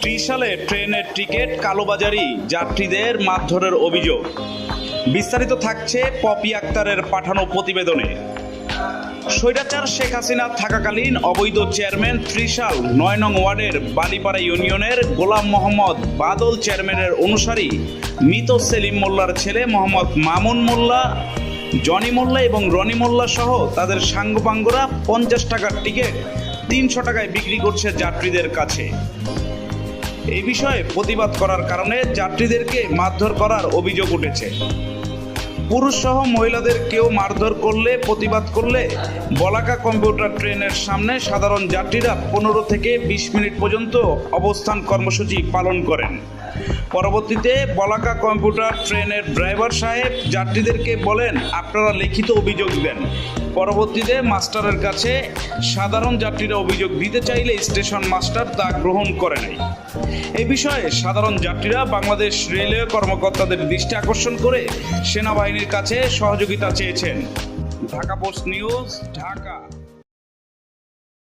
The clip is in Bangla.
ত্রিশালে ট্রেনের টিকিট কালোবাজারি যাত্রীদের মারধরের অভিযোগ। বিস্তারিত থাকছে পপি আক্তারের পাঠানো প্রতিবেদনে। স্বৈরাচার শেখ হাসিনা থাকাকালীন অবৈধ চেয়ারম্যান ত্রিশাল নয় নং ওয়ার্ডের বালিপাড়া ইউনিয়নের গোলাম মোহাম্মদ বাদল চেয়ারম্যানের অনুসারী মৃত সেলিম মোল্লার ছেলে মোহাম্মদ মামুন মোল্লা, জনি মোল্লা এবং রনি মোল্লা সহ তাদের সাঙ্গপাঙ্গরা পঞ্চাশ টাকার টিকিট তিনশো টাকায় বিক্রি করছে যাত্রীদের কাছে। এই বিষয়ে প্রতিবাদ করার কারণে যাত্রীদেরকে মারধর করার অভিযোগ উঠেছে। পুরুষ সহ মহিলাদের কেউ মারধর করলে, প্রতিবাদ করলে বলাকা কম্পিউটার ট্রেনের সামনে সাধারণ যাত্রীরা পনেরো থেকে বিশ মিনিট পর্যন্ত অবস্থান কর্মসূচি পালন করেন। পরবর্তীতে বলাকা কম্পিউটার ট্রেনের ড্রাইভার সাহেব যাত্রীদেরকে বলেন, আপনারা লিখিত অভিযোগ দেন। পরবর্তীতে মাস্টারের কাছে সাধারণ যাত্রীরা অভিযোগ দিতে চাইলে স্টেশন মাস্টার তা গ্রহণ করে নাই এ বিষয়ে সাধারণ যাত্রীরা বাংলাদেশ রেলওয়ে কর্মকর্তাদের দৃষ্টি আকর্ষণ করে সেনাবাহিনীর কাছে সহযোগিতা চেয়েছেন। Dhaka post news, Dhaka.